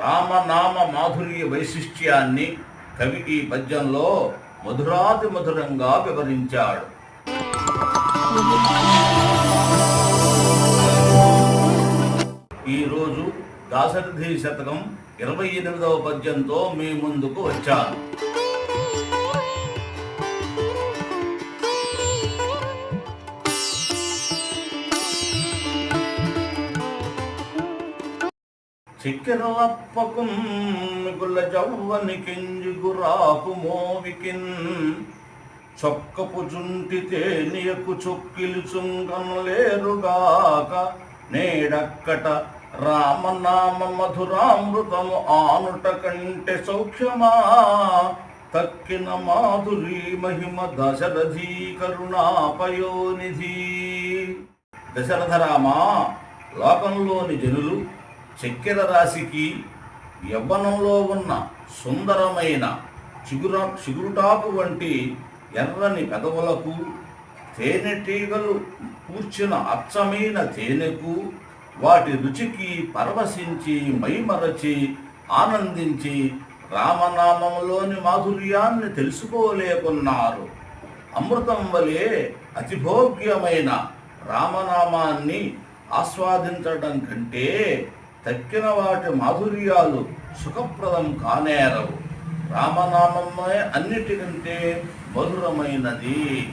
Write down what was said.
రామనామ మాధుర్య వైశిష్ట్యాన్ని కవి ఈ పద్యంలో మధురాతి మధురంగా వివరించాడు. ఈరోజు దాశరథి శతకం ఇరవై ఎనిమిదవ పద్యంతో మీ ముందుకు వచ్చాను. చిక్కిరలప్పకుం మిగుల జవ్వని కింజుగురాకు మోవికిన్ చొక్కపు చుంటితే తేనియకు చొక్కిలి చుంగనలేరుగాక నేడక్కట రామనామ మధురామృతము ఆనుట కంటే సౌఖ్యమా? తక్కిన మాధురీ మహిమ దశరథీ కరుణాపయోనిధి. దశరథరామా లోకంలోని జనులు చక్కెర రాశికి యవ్వనంలో ఉన్న సుందరమైన చిగుర చిగురుటాకు వంటి ఎర్రని పెదవులకు తేనెటీగలు కూర్చిన అచ్చమైన తేనెకు వాటి రుచికి పరవశించి మైమరచి ఆనందించి రామనామంలోని మాధుర్యాన్ని తెలుసుకోలేకున్నారు. అమృతం వలె అతిభోగ్యమైన రామనామాన్ని ఆస్వాదించడం కంటే తక్కిన వాటి మాధుర్యాలు సుఖప్రదం కానేరవు. రామనామమే అన్నిటికంటే మధురమైనది.